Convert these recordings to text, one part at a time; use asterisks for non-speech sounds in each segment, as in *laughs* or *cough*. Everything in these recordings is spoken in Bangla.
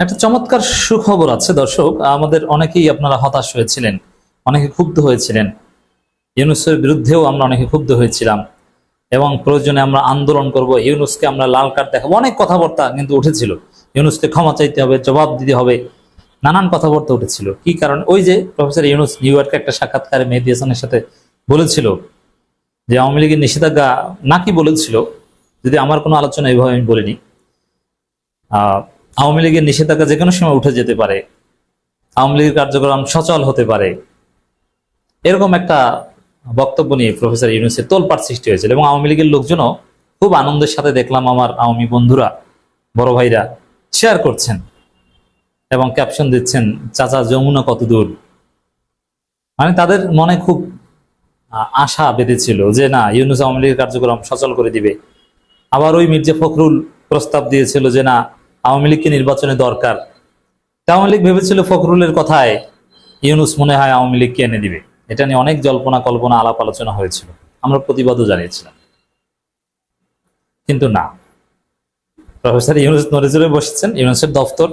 একটা চমৎকার সুখবর আছে, দর্শক। আমাদের অনেকেই আপনারা হতাশ হয়েছিলেন, অনেকে ক্ষুব্ধ হয়েছিলেন। ইউনুসের বিরুদ্ধেও আমরা অনেকে ক্ষুব্ধ হয়েছিলাম। এবং প্রয়োজনে আমরা আন্দোলন করব, ইউনুসকে আমরা লাল কার্ড দেখাবো। অনেক কথাবার্তা কিন্তু উঠেছিল। ইউনুসকে ক্ষমা চাইতে হবে, জবাব দিতে হবে। নানান কথাবার্তা উঠেছিল। কি কারণ? ওই যে প্রফেসর ইউনুস নিউ ইয়র্কে একটা সাক্ষাৎকারে মেহেদি হাসানের সাথে বলেছিল যে, আওয়ামী লীগের নিষেধাজ্ঞা নাকি বলেছিল? যদি আমার কোনো আলোচনা এইভাবে আমি বলিনি। আওয়ামী লীগের নিষেধাজ্ঞা যে কোনো সময় উঠে যেতে পারে, আওয়ামী লীগের কার্যক্রম সচল হতে পারে। এরকম একটা বক্তব্য নিয়ে প্রফেসর ইউনুসের তোলপাট সৃষ্টি হয়েছিল এবং আওয়ামী লীগের লোকজনও খুব আনন্দের সাথে দেখলাম আমার আওয়ামী বন্ধুরা, বড় ভাইরা শেয়ার করছেন এবং ক্যাপশন দিচ্ছেন, চাচা, যমুনা কত দূর? মানে তাদের মনে খুব আশা বেঁধেছিল যে না, ইউনুস আওয়ামী লীগের কার্যক্রম সচল করে দিবে। আবার ওই মির্জা ফখরুল প্রস্তাব দিয়েছিল যে না আওয়ামী লীগকে নির্বাচনে দরকার। আওয়ামী লীগ ভেবেছিল ফখরুলের কথায়, ইউনুস মনে হয় আওয়ামী লীগকে এনে দিবে। এটা নিয়ে অনেক জল্পনা, কল্পনা, আলাপ আলোচনা হয়েছিল। আমরা প্রতিবাদও জানিয়েছিলাম। কিন্তু না। প্রফেসর ইউনুস নড়ে বসেছেন, ইউনুসের দফতর।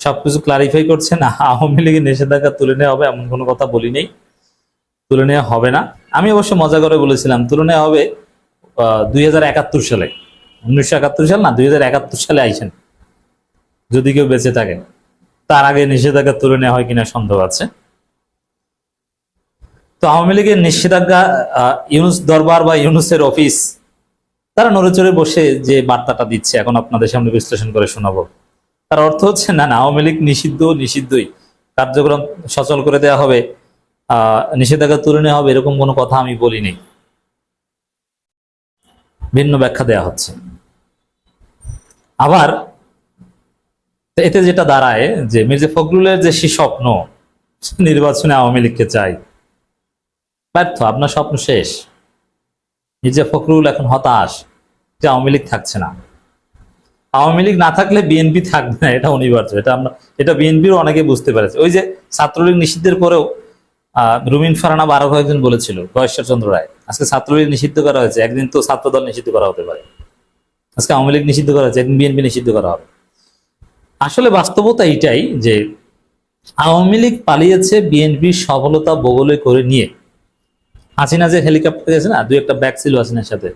সবকিছু ক্লারিফাই করছেন আওয়ামী লীগের নিষেধাজ্ঞা তুলে নেওয়া হবে, এমন কোনো কথা বলি নেই। তুলে নেওয়া হবে না। আমি অবশ্য মজা করে বলেছিলাম, তুলে নেওয়া হবে দুই হাজার একাত্তর সালে। উনিশশো একাত্তর সাল না, দুই হাজার একাত্তর সালে আইছেন যদি কেউ বেঁচে থাকেন তার আগে নিষেধাজ্ঞা তুলে নেওয়া হয় কিনা সন্দেহ আছে। তো আওয়ামী লীগের নিষেধাজ্ঞা ইউনুস দরবার বা ইউনুসের অফিস, তারা নড়ে চড়ে বসে যে বার্তাটা দিচ্ছে, এখন আপনাদের সামনে বিশ্লেষণ করে শোনাবো। তার অর্থ হচ্ছে, না না, আওয়ামী লীগ নিষিদ্ধ, নিষিদ্ধই। কার্যক্রম সচল করে দেওয়া হবে নিষেধাজ্ঞা তুলে নেওয়া হবে, এরকম কোনো কথা আমি বলিনি ভিন্ন ব্যাখ্যা দেয়া হচ্ছে। আবার এতে যেটা দাঁড়ায় যে মির্জা ফখরুলের যে সে স্বপ্ন, নির্বাচনে আওয়ামী লীগকে চাই, ব্যর্থ, আপনার স্বপ্ন শেষ। মির্জা ফখরুল এখন হতাশ, যে আওয়ামী লীগ থাকছে না। আওয়ামী লীগ না থাকলে বিএনপি থাকবে না, এটা অনিবার্য। এটা আমরা, এটা বিএনপির অনেকে বুঝতে পেরেছে। ওই যে ছাত্রলীগ নিষিদ্ধের পরেও রুমিন ফারানা বারো কয়েকজন বলেছিল গয়েশ্বর চন্দ্র রায়। আজকে ছাত্রলীগ নিষিদ্ধ করা হয়েছে, একদিন তো ছাত্রদল নিষিদ্ধ করা হতে পারে। আজকে আওয়ামী লীগ নিষিদ্ধ করা হয়েছে, একদিন বিএনপি নিষিদ্ধ করা হবে। আসলে বাস্তবতা এইটাই যে আওয়ামী লীগ পালিয়েছে বিএনপির সফলতা বগলে করে নিয়ে। হাসিনা যে হেলিকপ্টার গেছে না, দুই একটা ব্যাগ ছিল হাসিনার সাথে।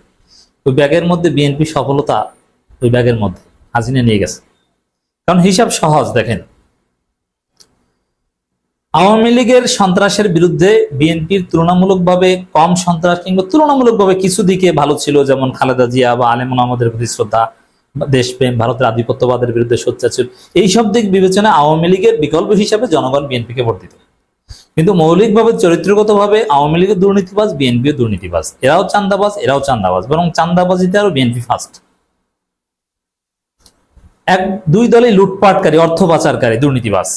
ওই ব্যাগের মধ্যে বিএনপি সফলতা ওই ব্যাগের মধ্যে হাসিনা নিয়ে গেছে। কারণ হিসাব সহজ, দেখেন। আওয়ামী লীগের সন্ত্রাসের বিরুদ্ধে বিএনপির তুলনামূলকভাবে কম সন্ত্রাস কিংবা তুলনামূলকভাবে কিছু দিকে ভালো ছিল, যেমন খালেদা জিয়া বা আলেমন আমাদের প্রতি শ্রদ্ধা। দেশপ্রেম, ভারতের আধিপত্যবাদের বিরুদ্ধে সোচ্চার ছিল এইসব দিক বিবেচনায় আওয়ামী লীগের বিকল্প হিসাবে জনগণ বিএনপিকে ভোট দিত। কিন্তু মৌলিকভাবে, চরিত্রগতভাবে আওয়ামী লীগের দুর্নীতিবাজ বিএনপিও দুর্নীতিবাজ। এরাও চান্দাবাজ এরাও চান্দাবাজ, বরং চান্দাবাজিতে আরও বিএনপি ফার্স্ট এক, দুই দলই লুটপাটকারী, অর্থ পাচারকারী, দুর্নীতিবাজ।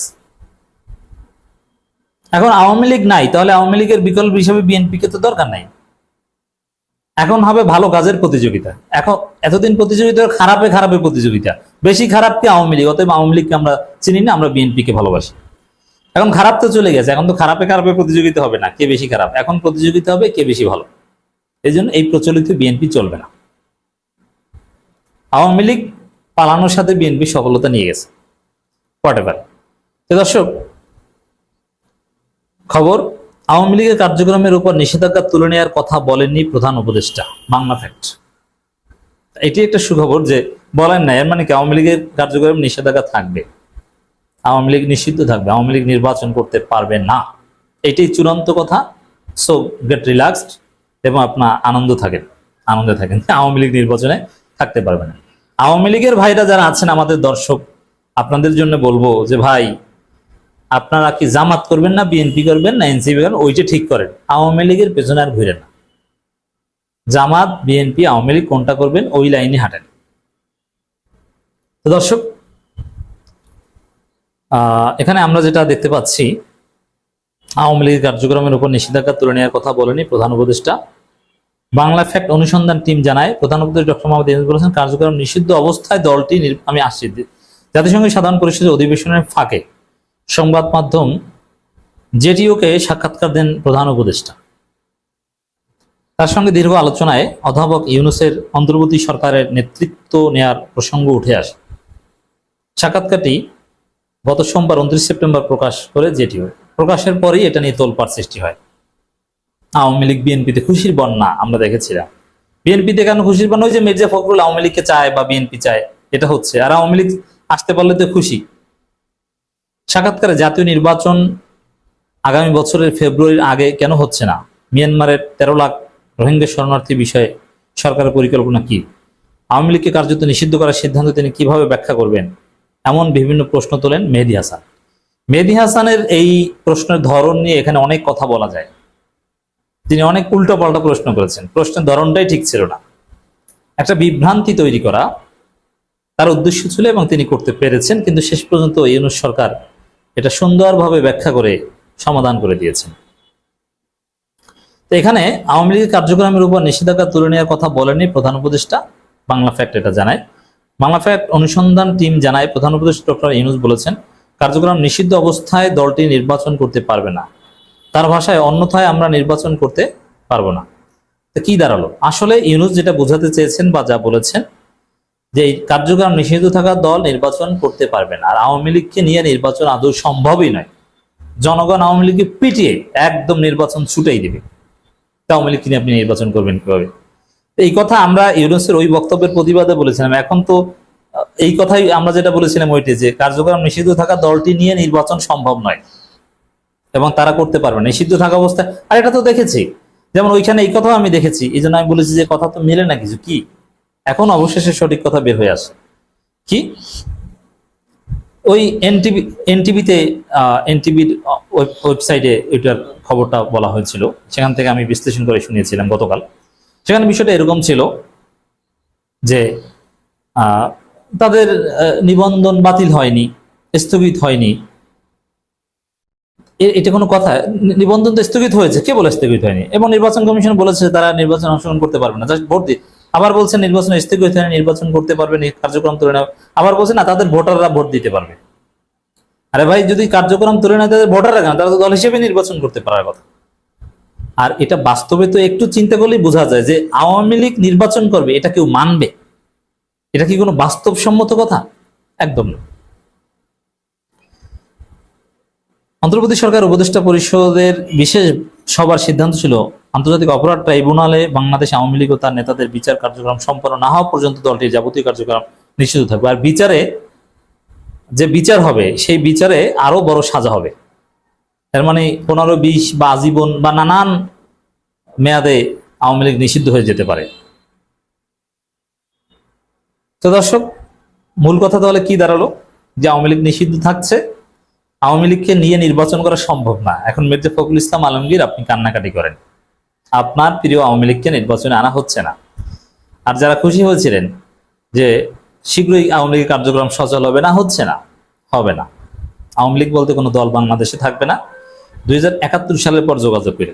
এখন আওয়ামী লীগ নাই, তাহলে আওয়ামী লীগের বিকল্প হিসেবে বিএনপিকে তো দরকার নাই। এখন হবে ভালো কাজের প্রতিযোগিতা। এখন এতদিন প্রতিযোগিতা খারাপে খারাপে প্রতিযোগিতা। বেশি খারাপ কি আওয়ামী লীগ? অতএব আওয়ামী লীগকে আমরা চিনি না, আমরা বিএনপিকে ভালোবাসি। এখন খারাপ তো চলে গেছে, এখন তো খারাপে খারাপে প্রতিযোগিতা হবে না, কে বেশি খারাপ? এখন প্রতিযোগিতা হবে কে বেশি ভালো। এই জন্য এই প্রচলিত বিএনপি চলবে না। আওয়ামী লীগ পালানোর সাথে বিএনপি সফলতা নিয়ে গেছে। হোয়াট এভার দর্শক, খবর আওয়ামী লীগের কার্যক্রমের উপর নিষেধাজ্ঞা তুলে নেওয়ার কথা বলেননি প্রধান উপদেষ্টা। বাংলা ফ্যাক্ট। এটি একটা সুখবর যে বলেন না এর মানে কি আওয়ামী লীগের কার্যক্রম নিষেধাজ্ঞা থাকবে? আওয়ামী লীগ নিষিদ্ধ থাকবে, আওয়ামী লীগ নির্বাচন করতে পারবে না। এটাই চূড়ান্ত কথা। সো গেট রিল্যাক্সড এবং আপনার আনন্দ থাকেন, আনন্দে থাকেন। *laughs* আওয়ামী লীগ নির্বাচনে থাকতে পারবে না। আওয়ামী লীগের ভাইরা যারা আছেন, আমাদের দর্শক, আপনাদের জন্য বলব যে, ভাই আপনারা কি জামাত করবেন না বিএনপি করবেন না এনসিপি করবেন, ওইটা ঠিক করেন। আওয়ামী লীগের পেছনে আর ঘুরে না। জামাত বিএনপি আওয়ামী লীগ কোনটা করবেন, ওই লাইনে হাঁটেন। তো দর্শক এখানে আমরা যেটা দেখতে পাচ্ছি, আওয়ামী লীগের কার্যক্রমের উপর নিষেধাজ্ঞা তুলে নেওয়ার কথা বলেনি প্রধান উপদেষ্টা। বাংলা ফ্যাক্ট অনুসন্ধান টিম জানায়, প্রধান উপদেষ্টা ডক্টর মোহাম্মদ ইউনূস বলেছেন, কার্যক্রম নিষিদ্ধ অবস্থায় দলটি আমি আসছি, জাতিসংঘের সাধারণ পরিষদের অধিবেশনের ফাঁকে। সংবাদ মাধ্যম জেটিওকে সাক্ষাৎকার দেন প্রধান উপদেষ্টা। তার সঙ্গে দীর্ঘ আলোচনায় অধ্যাপক ইউনুসের অন্তর্বর্তী সরকারের নেতৃত্ব নেয়ার প্রসঙ্গ উঠে আসে। সাক্ষাৎকারটি গত সোমবার উনত্রিশ সেপ্টেম্বর প্রকাশ করে জেটিও প্রকাশের পরেই এটা নিয়ে তোলপাড় সৃষ্টি হয়। আওয়ামী লীগ বিএনপিতে খুশির বন্যা আমরা দেখেছিলাম। বিএনপিতে কেন খুশির বন্যা? ওই যে মির্জা ফখরুল আওয়ামী লীগকে চায় বা বিএনপি চায়, এটা হচ্ছে। আর আওয়ামী লীগ আসতে পারলে তো খুশি। সাক্ষাৎকারে জাতীয় নির্বাচন আগামী বছরের ফেব্রুয়ারির আগে কেন হচ্ছে না? মিয়ানমারের তেরো লাখ রোহিঙ্গা শরণার্থী বিষয়ে সরকারের পরিকল্পনা কি? আওয়ামী লীগকে কার্যত নিষিদ্ধ করার সিদ্ধান্ত তিনি কীভাবে ব্যাখ্যা করবেন? এমন বিভিন্ন প্রশ্ন তোলেন মেহেদি হাসান। মেহেদি হাসানের এই প্রশ্নের ধরন নিয়ে এখানে অনেক কথা বলা যায়। তিনি অনেক উল্টো পাল্টা প্রশ্ন করেছেন। প্রশ্নের ধরনটাই ঠিক ছিল না। একটা বিভ্রান্তি তৈরি করা তার উদ্দেশ্য ছিল এবং তিনি করতে পেরেছেন, কিন্তু শেষ পর্যন্ত ইউনুস সরকার এটা সুন্দরভাবে ব্যাখ্যা করে সমাধান করে দিয়েছেন। তো এখানে আওয়ামী লীগের কার্যক্রমের উপর নিষেধাজ্ঞা তুলে নেওয়ার কথা বলেনি প্রধান উপদেষ্টা, বাংলা ফ্যাক্ট এটা জানায়। বাংলা ফ্যাক্ট অনুসন্ধান টিম জানায়, প্রধান উপদেষ্টা ডক্টর ইউনুস বলেছেন, কার্যক্রম নিষিদ্ধ অবস্থায় দলটি নির্বাচন করতে পারবে না। তার ভাষায় অন্যথায় আমরা নির্বাচন করতে পারব না। তো কি দাঁড়াল? আসলে ইউনুস যেটা বোঝাতে চেয়েছেন বা যা বলেছেন যে কার্যক্রম নিষিদ্ধ থাকা দল নির্বাচন করতে পারবে না। আর আওয়ামী লীগকে নিয়ে নির্বাচন আদৌ সম্ভবই নয়। জনগণ আওয়ামী লীগকে পিটিয়ে একদম নির্বাচন ছুটেই দেবে। আওয়ামী লীগকে নিয়ে আপনি নির্বাচন করবেন কীভাবে? এই কথা আমরা ইউনুসের ওই বক্তব্যের প্রতিবাদে বলেছিলাম। এখন তো এই কথাই আমরা যেটা বলেছিলাম ওইটি যে কার্যক্রম নিষিদ্ধ থাকা দলটি নিয়ে নির্বাচন সম্ভব নয়। এবং তারা করতে পারবে নিষিদ্ধ থাকা অবস্থায়, আর এটা তো দেখেছি। যেমন ওইখানে এই কথাও আমি দেখেছি। এই জন্য আমি বলেছি যে কথা তো মিলে না কিছু। কি? এখন অবশেষে সঠিক কথা বের হয়ে আসে। কি? ওই এনটিভি, এনটিভিতে এনটিভির ওয়েবসাইটে ওইটার খবরটা বলা হয়েছিল। সেখান থেকে আমি বিশ্লেষণ করে শুনিয়েছিলাম গতকাল। সেখানে বিষয়টা এরকম ছিল যে তাদের নিবন্ধন বাতিল হয়নি, স্থগিত হয়নি। এটা কোনো কথা? নিবন্ধন তো স্থগিত হয়েছে। কে বলে স্থগিত হয়নি? এবং নির্বাচন কমিশন বলেছে তারা নির্বাচন অংশগ্রহণ করতে পারবে না। জাস্ট ভোট দিয়ে আবার বলছেন নির্বাচন স্থগিত হয়নি নির্বাচন করতে পারবে কার্যক্রম তুলে নেওয়া আবার বলছে, না, তাদের ভোটাররা ভোট দিতে পারবে। আরে ভাই, যদি কার্যক্রম তুলে নেয়, তাদের ভোটাররা কেন? তারা তো দল হিসেবে নির্বাচন করতে পারার কথা। আর এটা বাস্তবে তো একটু চিন্তা করলেই বোঝা যায় যে আওয়ামী লীগ নির্বাচন করবে, এটা কেউ মানবে? এটা কি কোনো বাস্তবসম্মত কথা? একদম না। অন্তর্বর্তী সরকার উপদেষ্টা পরিষদের বিশেষ সবার সিদ্ধান্ত ছিল আন্তর্জাতিক অপরাধ ট্রাইব্যুনালে বাংলাদেশ আওয়ামী লীগ ও তার নেতাদের বিচার কার্যক্রম সম্পন্ন না হওয়া পর্যন্ত দলটির যাবতীয় কার্যক্রম নিষিদ্ধ থাকবে। আর বিচারে যে বিচার হবে, সেই বিচারে আরও বড় সাজা হবে। এর মানে পনেরো, বিশ বা আজীবন বা নানান মেয়াদে আওয়ামী লীগ নিষিদ্ধ হয়ে যেতে পারে। তো দর্শক, মূল কথা তাহলে কি দাঁড়াল? যে আওয়ামী লীগ নিষিদ্ধ থাকছে, আওয়ামী লীগকে নিয়ে নির্বাচন করা সম্ভব না। এখন মির্জা ফখরুল ইসলাম আলমগীর আপনি কান্নাকাটি করেন। আপনার প্রিয় আওয়ামী লীগকে নির্বাচনে আনা হচ্ছে না। আর যারা খুশি হয়েছিলেন যে শীঘ্রই আওয়ামী লীগের কার্যক্রম সচল হবে, না হচ্ছে না, হবে না। আওয়ামী লীগ বলতে কোনো দল বাংলাদেশে থাকবে না। দুই হাজার একাত্তর সালের পর যোগাযোগ করে।